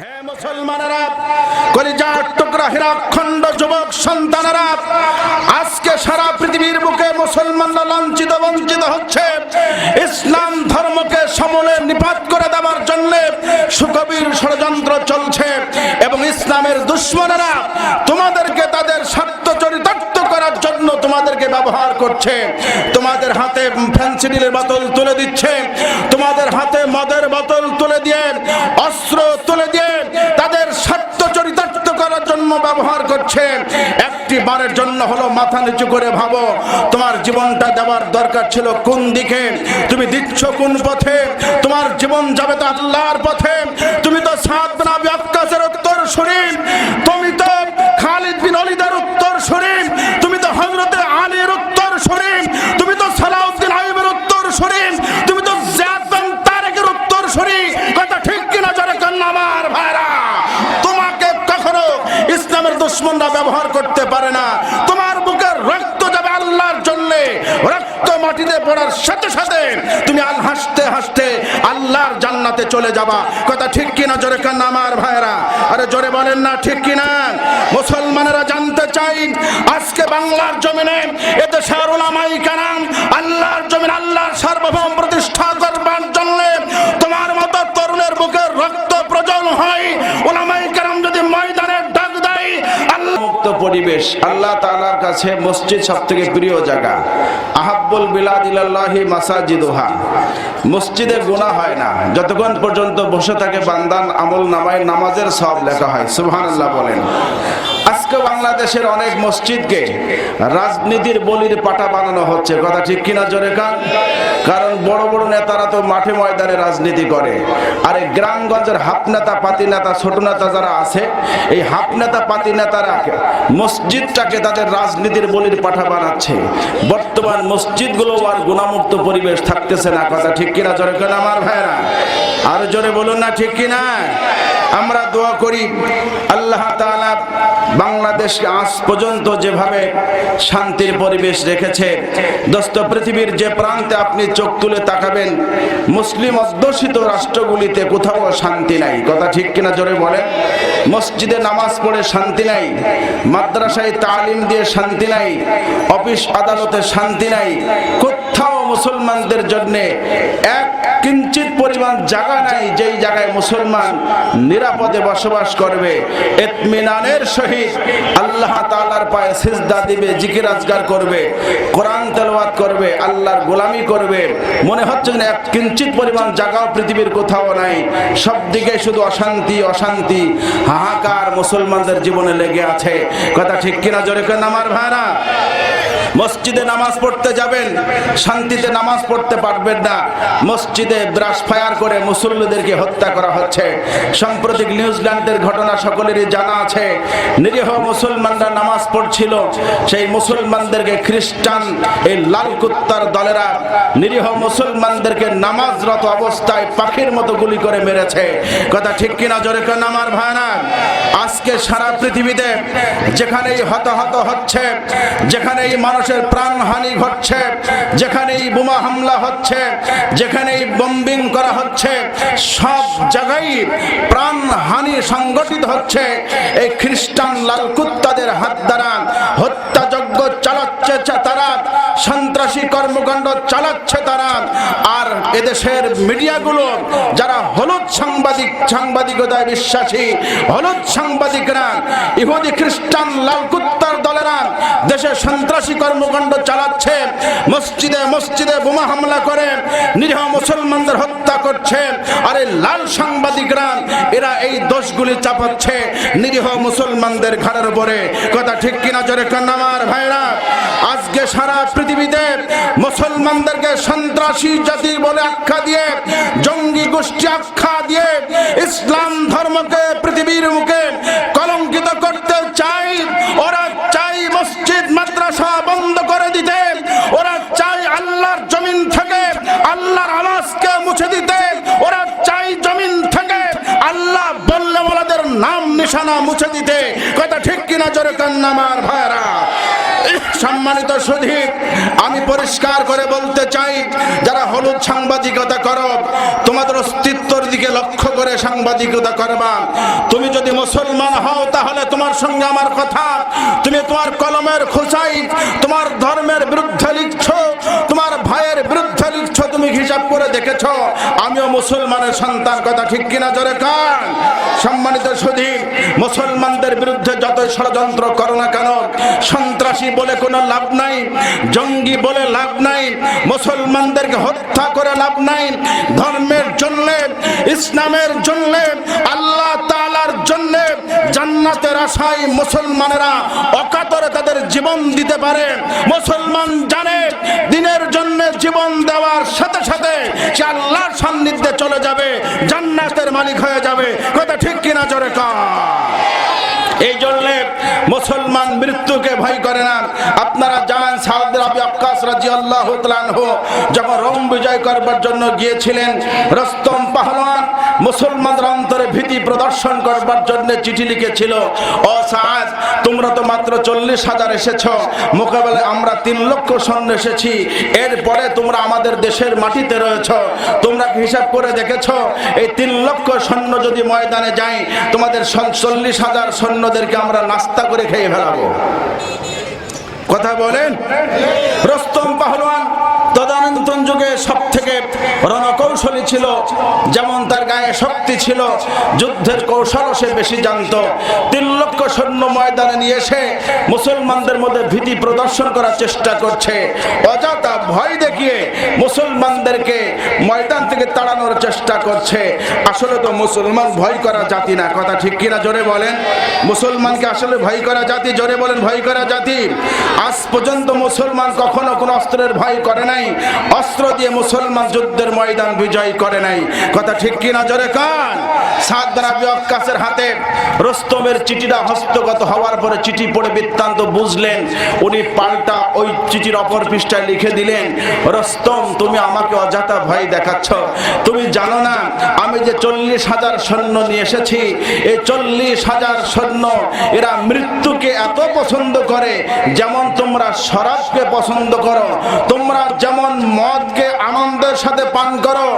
হে মুসলমানেরা টুকরা হীরাখণ্ড যুবক সন্তানেরা, আজকে সারা পৃথিবীর বুকে মুসলমানরা লাঞ্ছিত, বঞ্চিত হচ্ছে। ইসলাম ধর্মকে সমলে নিপাত করে দেওয়ার জন্য সুকবির ষড়যন্ত্র চলছে। এবং ইসলামের দুশ্মনেরা তোমাদেরকে তাদের ব্যবহার করছে। তোমাদের হাতে ফ্যান্সিডিলের বোতল তুলে দিচ্ছে। তোমাদের হাতে মদের বোতল তুলে দিয়ে, অস্ত্র তুলে দিয়ে তাদের স্বার্থ চরিতার্থ করার জন্য ব্যবহার করছে। একটি বারের জন্য হলো মাথা নিচু করে ভাবো, তোমার জীবনটা দেওয়ার দরকার ছিল কোন দিকে? তুমি দিচ্ছ কোন পথে? তোমার জীবন যাবে তো আল্লাহর পথে। তুমি তো সাত বিন আবি উত্তর শরীফ তুমি তো খালিদ বিন অলিদের উত্তর শরীফ তুমি তো হজরতে আলীর উত্তর শরীফ তুমি তো সালাউদ্দিন আইবের উত্তর শরীফ তুমি তো জিয়াদ বিন তারেকের উত্তর শরীফ কথা ঠিক কিনা জোরে কন্যা আমার ভাইরা, তোমাকে কখনো ইসলামের দুশ্মনরা ব্যবহার করতে পারে না। তোমার বুকের রক্ত যাবে আল্লাহর জন্য। রক্ত মাটিতে পড়ার সাথে সাথে তুমি আল হাসতে হাসতে আল্লাহর জান্নাতে চলে যাবা। কথা ঠিক কিনা জোরে কান্না আমার ভাইরা? আরে জোরে বলেন না, ঠিক কিনা? মুসলমানেরা জানতে চাই, আজকে বাংলার জমিনে এতে শাহরুলামাই কানাম আল্লাহর জমিন আল্লাহর সার্বভৌম প্রতিষ্ঠা করবার জন্য তোমার মতো তরুণের প্রজল পরিবেশ, আল্লাহ তাআলার কাছে মসজিদ সব থেকে প্রিয় জায়গা। আহাব্বুল বিলাদ ইলাল্লাহি মাসাজিদুহা। মসজিদে গুনাহ হয় না। যতক্ষণ পর্যন্ত বসে থাকে বান্দান আমল নামায়, নামাজের সব লেখা হয়। সুবহানাল্লাহ বলেন। বাংলাদেশের অনেক মসজিদকে রাজনীতির বলির পাটা বানানো হচ্ছে। কথা ঠিক কিনা জোরে কান? কারণ বড় বড় নেতারা তো মাঠে ময়দানে রাজনীতি করে। আর এই গ্রামগঞ্জের হাফ নেতা, পাতি নেতা, ছোট নেতা যারা আছে, এই হাফ নেতা, পাতি নেতারা মসজিদটাকে তাদের রাজনীতির বলির পাঠা বানাচ্ছে। বর্তমান মসজিদগুলো আর গুণামুক্ত পরিবেশ থাকতেছে না। কথা ঠিক কিনা জোরে কেন আমার ভাইরা আর জোরে বলুন না ঠিক কিনা? আমরা দোয়া করি আল্লাহ তাআলা বাংলাদেশকে আজ পর্যন্ত যেভাবে শান্তির পরিবেশ রেখেছে, দোস্ত পৃথিবীর যে প্রান্তে আপনি চোখ তুলে তাকাবেন, মুসলিম অধ্যুষিত রাষ্ট্রগুলিতে কোথাও শান্তি নাই। কথা ঠিক কিনা জোরে বলেন? মসজিদে নামাজ পড়ে শান্তি নাই, মাদ্রাসায় তালিম দিয়ে শান্তি নাই, অফিস আদালতে শান্তি নাই মুসলমানদের জন্য এক কিঞ্চিত পরিমাণ জায়গা নাই, যেই জায়গায় মুসলমান নিরাপদে বসবাস করবে। এতমিনানের সহিত আল্লাহ তাআলার পায়ে সিজদা দিবে, জিকির আজগার করবে, কোরআন তেলাওয়াত করবে, আল্লাহর গোলামি করবে। মনে হচ্ছে না এক কিঞ্চিত পরিমাণ জায়গাও পৃথিবীর কোথাও নাই। সব দিকে শুধু অশান্তি অশান্তি। হাহাকার মুসলমানদের জীবনে লেগে আছে। কথা ঠিক কিনা জোরে কেন আমার ভাইরা? মসজিদে নামাজ পড়তে যাবেন, শান্তিতে নামাজ পড়তে পারবেন না। মসজিদে ব্রাশ ফায়ার করে মুসল্লিদেরকে হত্যা করা হচ্ছে। সাম্প্রতিক নিউজিল্যান্ডের ঘটনা সকলেরই জানা আছে। নিরীহ মুসলমানরা নামাজ পড়ছিল। সেই মুসলমানদেরকে খ্রিস্টান, এই লাল কুত্তার দলেরা নিরীহ মুসলমানদেরকে নামাজরত অবস্থায় পাখির মতো গুলি করে মেরেছে। কথা ঠিক কিনা জোরে কেন আমার ভাইনা আজকে সারা পৃথিবীতে যেখানেই হতাহত হচ্ছে, যেখানেই মানুষের প্রাণহানি ঘটছে, যেখানেই বোমা হামলা হচ্ছে, যেখানেই বম্বিং করা হচ্ছে, সব জায়গায় প্রাণহানি সংগঠিত হচ্ছে। এই খ্রিস্টান লালকুত্তাদের হাত দ্বারা হত্যাযজ্ঞ চালাচ্ছে তারা সন্ত্রাসী কর্মকাণ্ড চালাচ্ছে তারা আর এদেশের মিডিয়াগুলো, যারা হলুদ সাংবাদিক, সাংবাদিকতায় বিশ্বাসী, হলুদ সাংবাদিকরা, ইহুদি, খ্রিস্টান, লাল কুত্তার দলেরা, দেশে সন্ত্রাসী কর্মকাণ্ড চালাচ্ছে, মসজিদে মসজিদে বোমা হামলা করে, নিরীহ মুসলমানদের হত্যা করছে। আর এই লাল সাংবাদিকরা, এরা এই দোষগুলি চাপাচ্ছে, নিরীহ মুসলমানদের ঘরের উপরে। কথা ঠিক কিনা জোরে কান্নামার ভাইরা? আজকে সারা পৃথিবীতে মুসলমানদেরকে সন্ত্রাসী জাতি বলে আখ্যা দিয়ে, জঙ্গি গোষ্ঠী আখ্যা দিয়ে ইসলাম ধর্মকে পৃথিবীর মুখে কলঙ্কিত করতে চাই। ওরা চাই মসজিদ, মাদ্রাসা বন্ধ করে দিতে। ওরা চাই আল্লাহর জমিন থেকে আল্লাহর আওয়াজকে মুছে দিতে। ওরা চাই জমিন থেকে আল্লাহ বললে ওনাদের নাম নিশানা মুছে দিতে। কথা ঠিক কিনা জোরে কান্নামার ভাইরা সম্মানিত সুধীর আমি পরিষ্কার করে বলতে চাই, যারা হলুদ সাংবাদিকতা করো, তোমাদের অস্তিত্বর দিকে লক্ষ্য করে সাংবাদিকতা করবা। তুমি যদি মুসলমান হও, তাহলে তোমার সঙ্গে আমার কথা। তুমি তোমার কলমের খোঁচাই তোমার ধর্মের বিরুদ্ধে লিখছ, তোমার ভাইয়ের বিরুদ্ধে লিখছো, তুমি হিসাব করে দেখেছ। আমিও মুসলমানের সন্তান, কথা ঠিক কিনা জোরে কান? সম্মানিত সুধীর মুসলমানদের বিরুদ্ধে যতই ষড়যন্ত্র করো না কেন, সন্ত্রাসী বলে কোনো লাভ নাই, জঙ্গি বলে লাভ নাই, মুসলমানদেরকে হত্যা করে লাভ নাই, ধর্মের জন্য, ইসলামের জন্য, আল্লাহ তালার জন্য জান্নাতের আশায় মুসলমানেরা অকাতরে তাদের জীবন দিতে পারে। মুসলমান জানে দিনের জন্য জীবন দেওয়ার সাথে সাথে সে আল্লাহর সান্নিধ্যে চলে যাবে, জান্নাতের মালিক হয়ে যাবে। কথা ঠিক কিনা জোরে কর? এই জন্য মুসলমান মৃত্যুকে ভয় করে না। আপনারা বিজয় করবার জন্য গিয়েছিলেন, রস্তম ভীতি প্রদর্শন করবার জন্য চিঠি তোমরা তো মাত্র চল্লিশ হাজার মোকাবেলায় আমরা তিন লক্ষ এসেছি, এরপরে তোমরা আমাদের দেশের মাটিতে রয়েছ, তোমরা হিসাব করে দেখেছ, এই তিন লক্ষ সৈন্য যদি ময়দানে যাই তোমাদের চল্লিশ হাজার সৈন্যদেরকে আমরা নাস্তা করে খেয়ে ফেলাবো। কথা বলেন। রস্তম তদানীন্তন যুগে সব থেকে রণকৌশলী ছিল, যেমন তার গায়ে শক্তি ছিল, যুদ্ধের কৌশলও সে বেশি জানত। তিন লক্ষ সৈন্য ময়দানে নিয়ে এসে মুসলমানদের মধ্যে ভীতি প্রদর্শন করার চেষ্টা করছে। অযথা ভয় দেখিয়ে মুসলমানদেরকে ময়দান থেকে তাড়ানোর চেষ্টা করছে। আসলে তো মুসলমান ভয় করা জাতি না, কথা ঠিক কিনা জোরে বলেন? মুসলমানকে আসলে ভয় করা জাতি, জোরে বলেন ভয় করা জাতি। আজ পর্যন্ত মুসলমান কখনো কোনো অস্ত্রের ভয় করে নাই। অস্ত্র দিয়ে মুসলমান যুদ্ধের ময়দান বিজয় করে নাই। কথা ঠিক কিনা জোরে কান? সাদ হাতে রস্তমের চিঠিটা হস্তগত হওয়ার পরে চিঠি পড়ে বৃত্তান্ত বুঝলেন, উনি পাল্টা ওই চিঠির অপর পৃষ্ঠায় লিখে দিলেন, রস্তম, তুমি আমাকে অযথা ভয় দেখাচ্ছ। তুমি জানো না, আমি যে চল্লিশ হাজার সৈন্য নিয়ে এসেছি, এই চল্লিশ হাজার সৈন্য এরা মৃত্যুকে এত পছন্দ করে, যেমন তোমরা শরাবকে পছন্দ করো, তোমরা যেমন মদকে আনন্দের সাথে পান করো।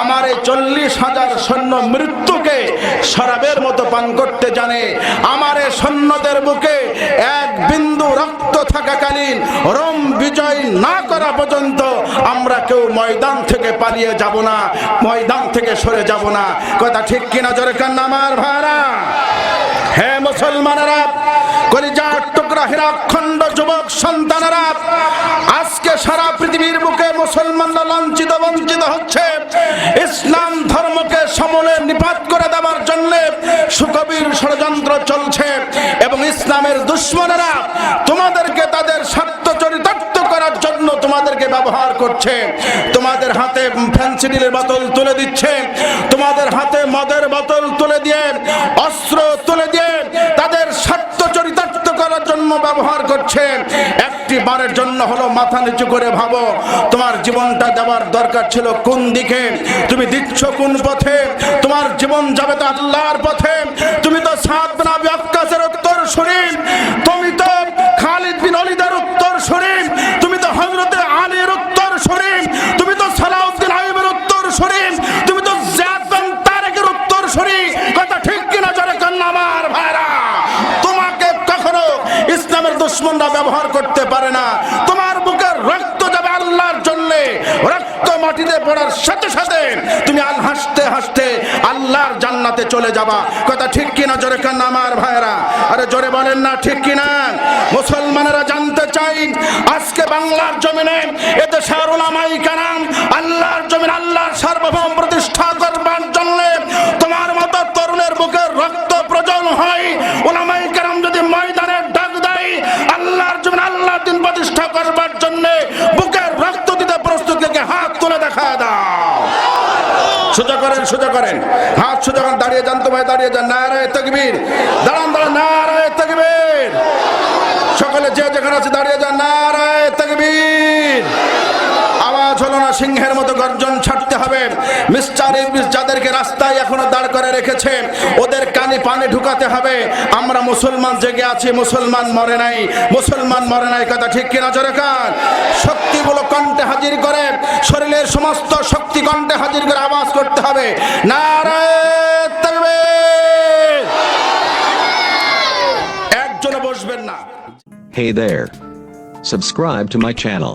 আমার এই চল্লিশ হাজার সৈন্য মৃত্যুকে শরাবের মতো পান করতে জানে। আমার এই সৈন্যদের বুকে এক বিন্দু রক্ত থাকাকালীন রোম বিজয় না করা পর্যন্ত আমরা কেউ ময়দান থেকে পালিয়ে যাব না, ময়দান থেকে সরে যাব না। কথা ঠিক কিনা জোরে কান্না আমার ভাড়া হে মুসলমানেরা, কলিজার টুকরা হীরাখণ্ড যুবক সন্তানেরা আজকে সারা পৃথিবীর বুকে মুসলমানরা লাঞ্ছিত, বঞ্চিত হচ্ছে। ইসলাম ধর্মকে সমলে নিপাত করে দেওয়ার জন্য সুকবির ষড়যন্ত্র চলছে এবং ইসলামের দুশ্মনেরা তোমাদেরকে তাদের স্বার্থ চরিতার্থ করার জন্য তোমাদেরকে ব্যবহার করছে। তোমাদের হাতে ফ্যান্সিডিলের বোতল তুলে দিচ্ছে। তোমাদের হাতে মদের বোতল তুলে দিয়ে, অস্ত্র তুলে দিয়ে তাদের স্বার্থ চরিতার্থ করার জন্য ব্যবহার করছে একটি বারের জন্য হলো মাথা নিচু করে ভাবো। তোমার জীবনটা দেওয়ার দরকার ছিল কোন দিকে? তুমি দিচ্ছ কোন পথে? তোমার জীবন যাবে তো আল্লাহর পথে। তুমি তো সাত নাবি আক্কাসের উত্তর শরীর তুমি তো খালিদ বিন অলিদের উত্তর শরীর তুমি তো হজরতে আলীর উত্তর শরীর তুমি তো সালাউদ্দিন আইবের উত্তর শরীর তুমি তো বিন তারেকের উত্তর শরীর কথা ঠিক কিনা জোরে কন্যা আমার ভাইরা তোমাকে কখনো ইসলামের দুশ্মনরা ব্যবহার করতে পারে না। তোমার বুকের রক্ত যাবে আল্লাহর জন্য। রক্ত মাটিতে পড়ার সাথে সাথে তুমি আল হাসতে হাসতে আল্লাহর জান্নাতে চলে যাবা। কথা ঠিক কিনা জোরে কান আমার ভাইরা আরে জোরে বলেন না, ঠিক কিনা? মুসলমানেরা জানতে চাই, আজকে বাংলার জমিনে এতে শাহরুলামাই কারাম আল্লাহর জমিন আল্লাহর সার্বভৌম প্রতিষ্ঠা করবার জন্য তোমার মতো তরুণের বুকের রক্ত প্রজন হয়, ওলামাই প্রতিষ্ঠা করবার জন্য বুকের রক্ত দিতে প্রস্তুত থেকে হাত তুলে দেখা দাও। সোজা করেন সোজা করেন। হাত সোজা করেন, দাঁড়িয়ে যান তোমায়, দাঁড়িয়ে যান। নারায় তকবীর। দাঁড়ান দাঁড়ান, নারায় তকবীর। সকলে যে যেখানে আছে, দাঁড়িয়ে যান। নারায় তকবীর। আওয়াজ হলো না সিংহের মতো গর্জন ছাড়তে হবে। মিস্টার ইবলিস যাদেরকে রাস্তায় এখনও দাঁড় করে রেখেছে, ওদের কানে পানি ঢুকাতে হবে। আমরা মুসলমান জেগে আছি, মুসলমান মরে নাই, মুসলমান মরে নাই, কথা ঠিক কিনা জোরে কান? শক্তিগুলো কণ্ঠে হাজির করে, শরীরের সমস্ত শক্তি কণ্ঠে হাজির করে আওয়াজ করতে হবে। নারায়ণ তাকবীর একজনে বসবেন না। Hey there. Subscribe to my channel.